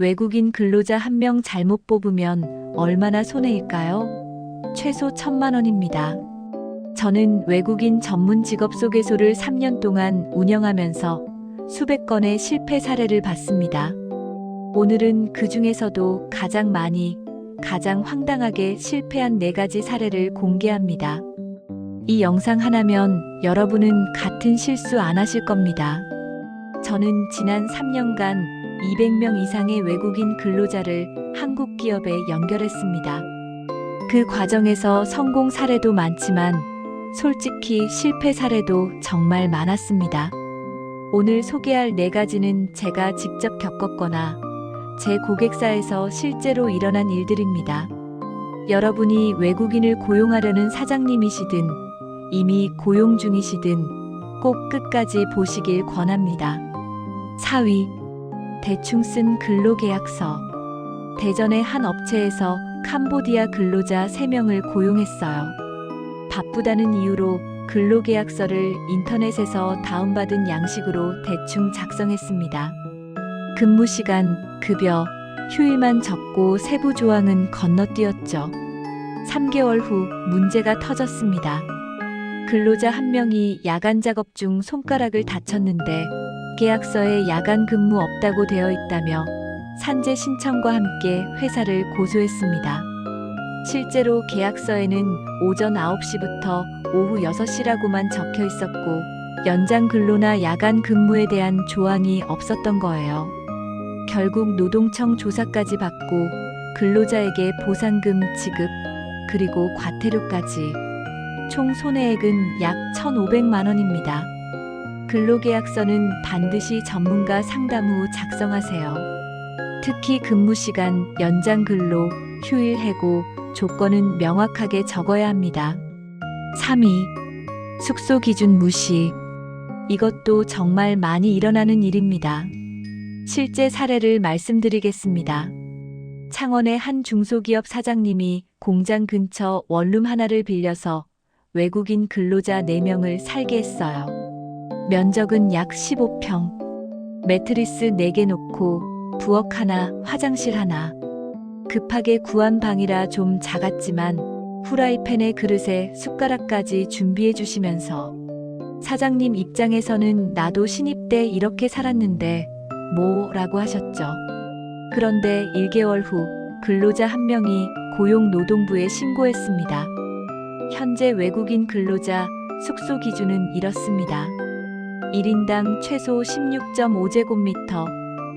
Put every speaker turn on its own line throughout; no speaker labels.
외국인 근로자 한 명 잘못 뽑으면 얼마나 손해일까요? 최소 천만 원입니다. 저는 외국인 전문 직업 소개소를 3년 동안 운영하면서 수백 건의 실패 사례를 봤습니다. 오늘은 그 중에서도 가장 많이, 가장 황당하게 실패한 네 가지 사례를 공개합니다. 이 영상 하나면 여러분은 같은 실수 안 하실 겁니다. 저는 지난 3년간 200명 이상의 외국인 근로자를 한국 기업에 연결했습니다. 그 과정에서 성공 사례도 많지만 솔직히 실패 사례도 정말 많았습니다. 오늘 소개할 네 가지는 제가 직접 겪었거나 제 고객사에서 실제로 일어난 일들입니다. 여러분이 외국인을 고용하려는 사장님이시든 이미 고용 중이시든 꼭 끝까지 보시길 권합니다. 4위. 대충 쓴 근로계약서. 대전의 한 업체에서 캄보디아 근로자 3명을 고용했어요. 바쁘다는 이유로 근로계약서를 인터넷에서 다운받은 양식으로 대충 작성했습니다. 근무 시간, 급여, 휴일만 적고 세부 조항은 건너뛰었죠. 3개월 후 문제가 터졌습니다. 근로자 한 명이 야간 작업 중 손가락을 다쳤는데 계약서에 야간 근무 없다고 되어 있다며 산재 신청과 함께 회사를 고소했습니다. 실제로 계약서에는 오전 9시부터 오후 6시라고만 적혀 있었고 연장 근로나 야간 근무에 대한 조항이 없었던 거예요. 결국 노동청 조사까지 받고 근로자에게 보상금 지급 그리고 과태료까지 총 손해액은 약 1,500만 원입니다. 근로계약서는 반드시 전문가 상담 후 작성하세요. 특히 근무 시간, 연장 근로, 휴일 해고, 조건은 명확하게 적어야 합니다. 3위. 숙소 기준 무시. 이것도 정말 많이 일어나는 일입니다. 실제 사례를 말씀드리겠습니다. 창원의 한 중소기업 사장님이 공장 근처 원룸 하나를 빌려서 외국인 근로자 4명을 살게 했어요. 면적은 약 15평. 매트리스 4개 놓고 부엌 하나, 화장실 하나. 급하게 구한 방이라 좀 작았지만 후라이팬에 그릇에 숟가락까지 준비해 주시면서 사장님 입장에서는 나도 신입 때 이렇게 살았는데 뭐 라고 하셨죠. 그런데 1개월 후 근로자 한 명이 고용노동부에 신고했습니다. 현재 외국인 근로자 숙소 기준은 이렇습니다. 1인당 최소 16.5제곱미터,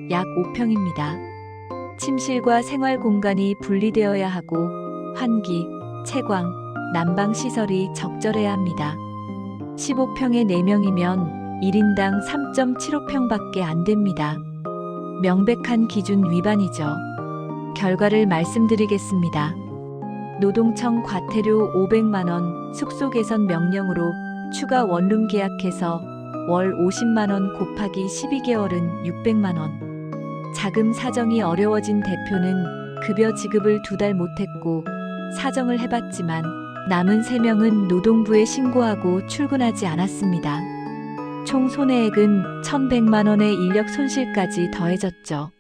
약 5평입니다. 침실과 생활 공간이 분리되어야 하고 환기, 채광, 난방 시설이 적절해야 합니다. 15평에 4명이면 1인당 3.75평밖에 안 됩니다. 명백한 기준 위반이죠. 결과를 말씀드리겠습니다. 노동청 과태료 500만 원 숙소 개선 명령으로 추가 원룸 계약해서 월 50만 원 곱하기 12개월은 600만 원. 자금 사정이 어려워진 대표는 급여 지급을 두 달 못했고 사정을 해봤지만 남은 3명은 노동부에 신고하고 출근하지 않았습니다. 총 손해액은 1,100만 원의 인력 손실까지 더해졌죠.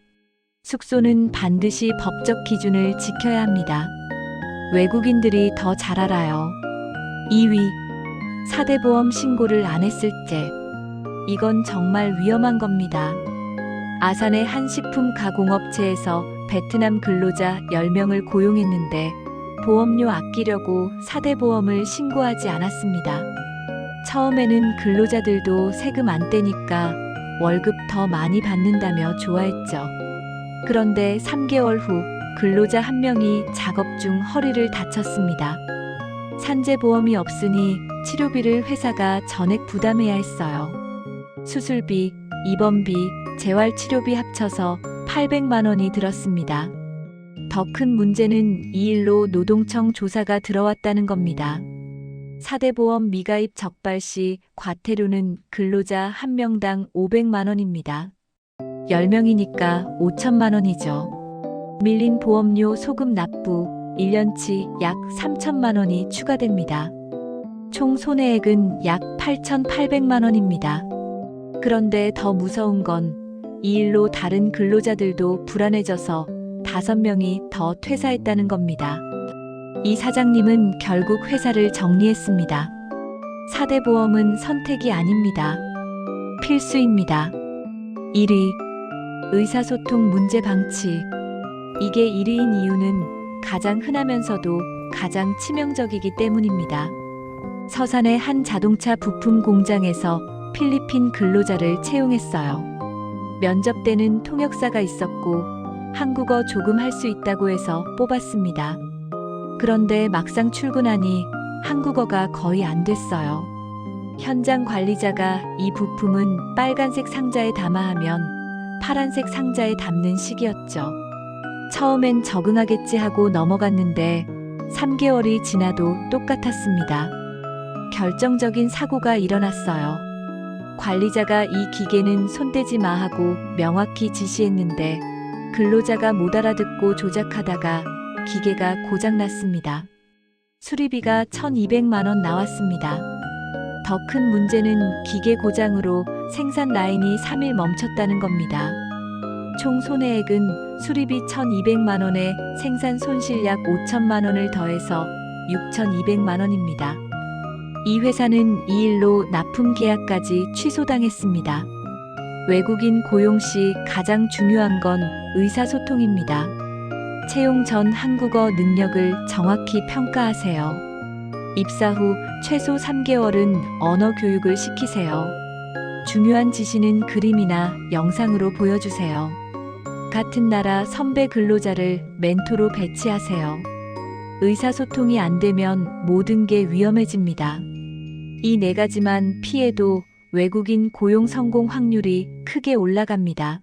숙소는 반드시 법적 기준을 지켜야 합니다. 외국인들이 더 잘 알아요. 2위. 사대보험 신고를 안 했을 때. 이건 정말 위험한 겁니다. 아산의 한 식품 가공업체에서 베트남 근로자 10명을 고용했는데 보험료 아끼려고 사대보험을 신고하지 않았습니다. 처음에는 근로자들도 세금 안 떼니까 월급 더 많이 받는다며 좋아했죠. 그런데 3개월 후 근로자 한 명이 작업 중 허리를 다쳤습니다. 산재보험이 없으니 치료비를 회사가 전액 부담해야 했어요. 수술비, 입원비, 재활치료비 합쳐서 800만 원이 들었습니다. 더 큰 문제는 이 일로 노동청 조사가 들어왔다는 겁니다. 사대보험 미가입 적발 시 과태료는 근로자 한 명당 500만 원입니다. 10명이니까 5천만 원이죠. 밀린 보험료 소급 납부 1년치 약 3천만 원이 추가됩니다. 총 손해액은 약 8,800만 원입니다. 그런데 더 무서운 건 이 일로 다른 근로자들도 불안해져서 다섯 명이 더 퇴사했다는 겁니다. 이 사장님은 결국 회사를 정리했습니다. 4대 보험은 선택이 아닙니다. 필수입니다. 1위. 의사소통 문제 방치. 이게 1위인 이유는 가장 흔하면서도 가장 치명적이기 때문입니다. 서산의 한 자동차 부품 공장에서 필리핀 근로자를 채용했어요. 면접 때는 통역사가 있었고 한국어 조금 할 수 있다고 해서 뽑았습니다. 그런데 막상 출근하니 한국어가 거의 안 됐어요. 현장 관리자가 이 부품은 빨간색 상자에 담아하면 파란색 상자에 담는 식이었죠. 처음엔 적응하겠지 하고 넘어갔는데 3개월이 지나도 똑같았습니다. 결정적인 사고가 일어났어요. 관리자가 이 기계는 손대지 마 하고 명확히 지시했는데 근로자가 못 알아듣고 조작하다가 기계가 고장났습니다. 수리비가 1200만 원 나왔습니다. 더 큰 문제는 기계 고장으로 생산 라인이 3일 멈췄다는 겁니다. 총 손해액은 수리비 1200만 원에 생산 손실 약 5천만 원을 더해서 6200만 원입니다. 이 회사는 이 일로 납품 계약까지 취소당했습니다. 외국인 고용 시 가장 중요한 건 의사소통입니다. 채용 전 한국어 능력을 정확히 평가하세요. 입사 후 최소 3개월은 언어 교육을 시키세요. 중요한 지시는 그림이나 영상으로 보여주세요. 같은 나라 선배 근로자를 멘토로 배치하세요. 의사소통이 안 되면 모든 게 위험해집니다. 이 네 가지만 피해도 외국인 고용 성공 확률이 크게 올라갑니다.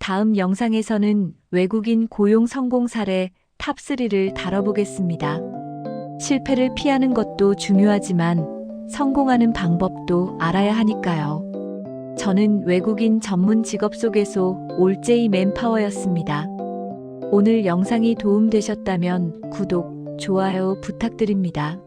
다음 영상에서는 외국인 고용 성공 사례 탑3를 다뤄보겠습니다. 실패를 피하는 것도 중요하지만 성공하는 방법도 알아야 하니까요. 저는 외국인 전문 직업 소개소 올제이 맨파워였습니다. 오늘 영상이 도움되셨다면 구독, 좋아요 부탁드립니다.